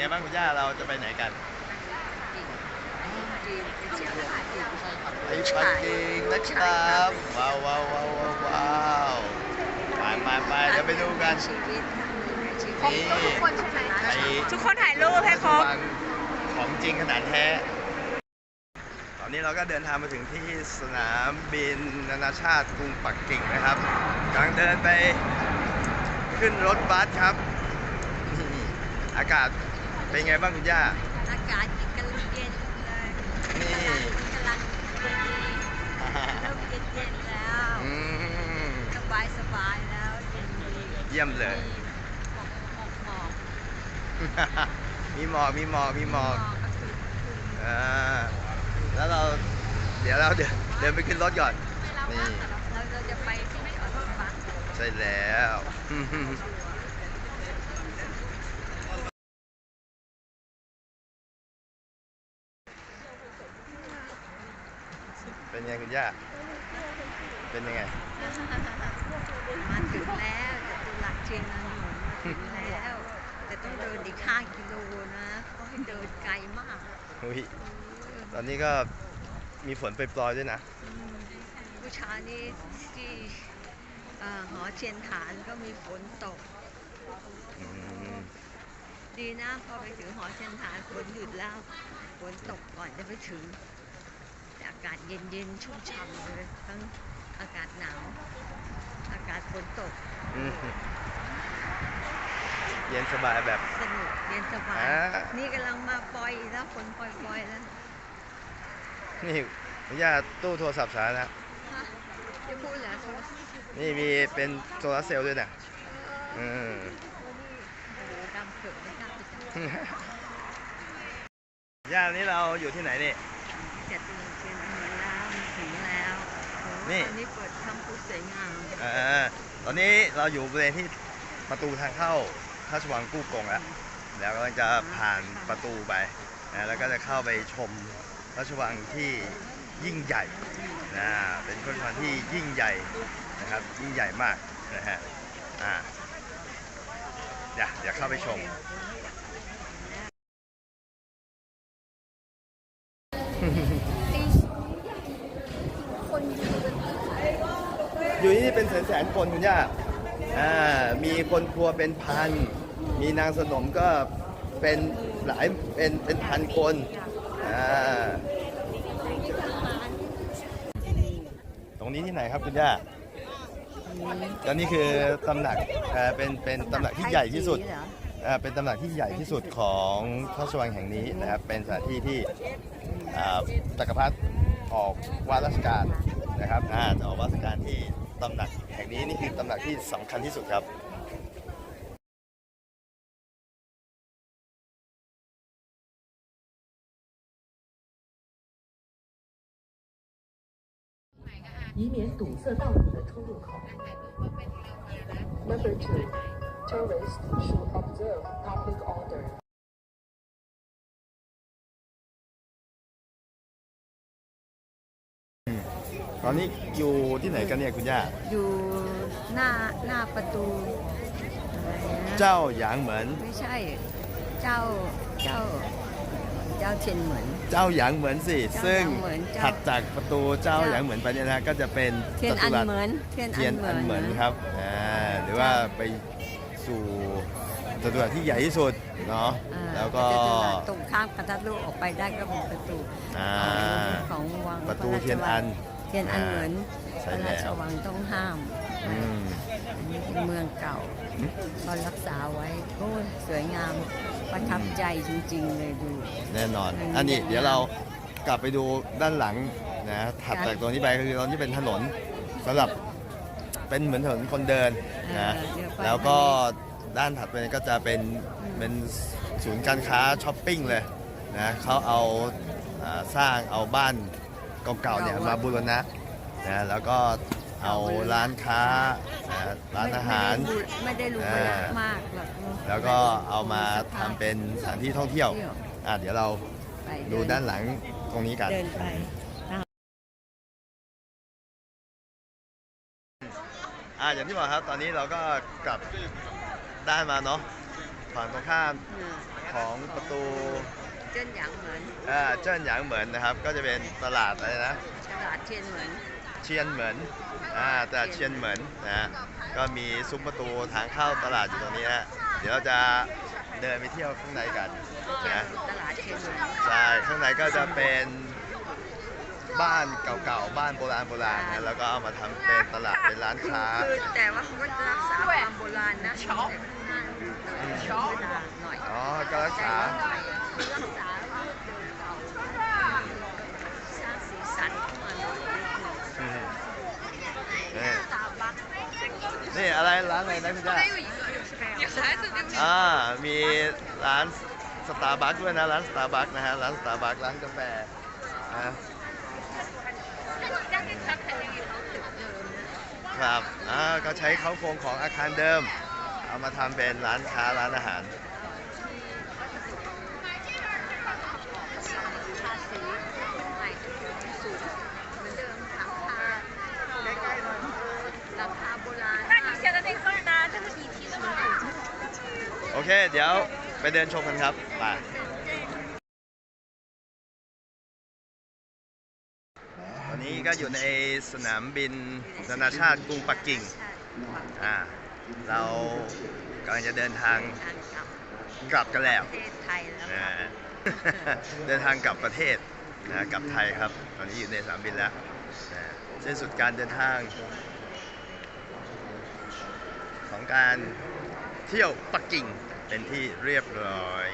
ไงบ้างคุณย่าเราจะไปไหนกันจีนเป็นเชียงรายจีนไปปักกิ่งนะครับว้าวว้าวว้าวว้าวว้าวไปไปไปเดี๋ยวไปดูกันชีวิตชีนี่วิตทุกคนใช่ไหมไอ้ทุกคนถ่ายรูปให้ครบฟังของจริงขนาดแท้ ตอนนี้เราก็เดินทางมาถึงที่สนามบินนานาชาติกรุงปักกิ่งนะครับกำลังเดินไปขึ้นรถบัสครับนี่อากาศ เป็นไงบ้างคุณย่า อากาศกำลังเย็นเลยนี่กำลังกำลังดีเริ่มเย็นๆแล้วอืม สบายสบายๆแล้วเย็นดีเยี่ยมเลยมีหมอกหมอกหมอกมีหมอกมีหมอกมีหมอกก็คืออ่าแล้วเราเดี๋ยวเราเดินเดินไปขึ้นรถก่อนนี่เราเราจะไปที่จอดรถบัสใช่แล้ว เป็นไงคุณย่า เป็นยังไง มาถึงแล้วจตุรัสเชียงนานหนมาถึงแล้วแต่ต้องเดินอีก5กิโลนะก็ให้เดินไกลมากอุ๊ยตอนนี้ก็มีฝนไปปลอยๆด้วยนะผู้ชายนี้ที่เอ่อหอเชียนฐานก็มีฝนตก อืม ดีนะพอไปถึงหอเชียนฐานฝนหยุดแล้วฝนตกก่อนจะไปถึงแต่อากาศเย็นๆ ชุ่มฉ่ำเลย ทั้งอากาศหนาว อากาศฝนตก อืมเย็นสบายแบบ สนุกเย็นสบาย อ่า นี่กำลังมาปล่อยแล้วฝนปล่อยๆแล้วนี่คุณย่าตู้โทรศัพท์สาธารณะฮะจะพูดเหรอโทรศัพท์นี่มีเป็นโซลาร์เซลล์ด้วยนะอืม โอ้โหดำเขินไม่กล้าไปจับย่านี้เราอยู่ที่ไหนนี่ เจ็ดโมงเย็นถึงแล้วถึงแล้วโอ้โห นี่ตอนนี้เปิดทำผู้สวยงามเออตอนนี้เราอยู่บริเวณที่ประตูทางเข้าพระราชวังกู้กงแล้วแล้วกำลังจะผ่านประตูไปนะแล้วก็จะเข้าไปชมพระราชวังที่ยิ่งใหญ่นะเป็นพระราชวังที่ยิ่งใหญ่นะครับยิ่งใหญ่มากนะฮะอ่าเดี๋ยวเดี๋ยวเข้าไปชมอ ยู่ที่นี่เป็นแสนแสนๆคนคุณย่าอ่ามีคนครัวเป็นพัน มีนางสนมก็เป็นหลายเป็นเป็นพันคนอ่าตรงนี้ที่ไหนครับคุณย่าตอนนี้คือตำหนักเอ่อเป็นเป็นตำหนักที่ใหญ่ที่สุดเหรออ่าเป็นตำหนักที่ใหญ่ที่สุดของพระราชวังแห่งนี้นะครับเป็นสถานที่ที่อ่าจักรพรรดิออกว่าราชการนะครับอ่าจะออกว่าราชการที่ ตำหนักแห่งนี้นี่คือตำหนักที่สำคัญที่สุดครับ 以免堵塞道路的出入口。Number two, tourists should observe public order. ตอนนี้อยู่ที่ไหนกันเนี่ยคุณย่า อยู่หน้าหน้าประตูอะไรนะเจ้าหยางเหมินไม่ใช่ เจ้าเจ้า เจ้าเทียนเหมือน เจ้าหยางเหมินสิ เจ้าซึ่งหยางเหมินเจ้าถัดจากประตูเจ้าหยางเหมินไปเนี่ยนะก็จะเป็นเทียนจัอัตุนรัสเหมือนเทียนเทียนอันเหมินครับอ่าหรือว่าไปสู่จัตุรัสที่ใหญ่ที่สุดเนาะอ่าแล้วก็ จะจะตรงข้ามกันทะลุออกไปได้ก็เป็นประตูอ่า ของวังประตูพาเทียนอัน เทียนอันเหมือนใช่พระแล้วราชวังต้องห้ามอืม อันนี้เป็นเมืองเก่าอืมก็รักษาไว้โอ้ยสวยงามประทับใจจริง ๆ เลยดู แน่นอนอืมอันนี้เดี๋ยวเรากลับไปดูด้านหลังนะถัดครับจากตรงนี้ไปก็คือตรงนี้เป็นถนนสำหรับเป็นเหมือนถนนคนเดินนะเออเดี๋ยวไป แล้วก็ด้านถัดไปก็จะเป็นเป็นศูนย์การค้าช้อปปิ้งเลยนะเขาเอาอ่าสร้างเอาบ้าน เก่าๆเนี่ยมาบูรณะนะแล้วก็เอาร้านค้านะร้านอาหาร ไม่ได้รู้อ่าเยอะมากหรอกแล้วก็เอามาทำเป็นสถานที่ท่องเที่ยวอะเดี๋ยวเราไปดูด้านหลังตรงนี้กัน เดินไปอ่าอย่างที่บอกครับตอนนี้เราก็กลับด้านมาเนาะฝั่งตรงข้ามเออของประตู เจิ้นหยางเหมือนอ่าเจิ้นหยางเหมินนะครับ ก็จะเป็นตลาดอะไรนะ ตลาดเทียนเหมือนเชียนเหมินอ่าตลาดเชียนเหมินนะฮะก็มีซุ้มประตูทางเข้าตลาดอยู่ตรงนี้ฮะ เดี๋ยวเราจะเดินไปเที่ยวข้างในกันนะตลาดเทียนเหมือนใช่ ข้างในก็จะเป็นบ้านเก่าๆ บ้านโบราณโบราณนะ แล้วก็เอามาทำเป็นตลาดเป็นร้านค้า คือแต่ว่าเขาก็จะรักษาความโบราณนะแต่ข้างหน้าช็อปหน่อย อ๋อ ก็รักษา นี่อะไรร้านอะไรนะพี่จ้าอ่ามีร้านสตาร์บัคด้วยนะร้านสตาร์บัคนะฮะร้านสตาร์บัคร้านกาแฟครับอ่าก็ใช้เขาโครงของอาคารเดิม เอามาทำเป็นร้านค้าร้านอาหาร เคเดี๋ยวไปเดินชมกันครับไปตอนนี้ก็อยู่ในสนามบินนานาชาติกรุงปักกิ่งอ่าเรากำลังจะเดินทางกลับกันแล้วเทศไทยแล้วเดินทางกลับประเทศนะกลับไทยครับ ตอนนี้อยู่ในสนามบินแล้วนะสิ้นสุดการเดินทาง ของการเที่ยวปักกิ่ง เป็นที่เรียบร้อย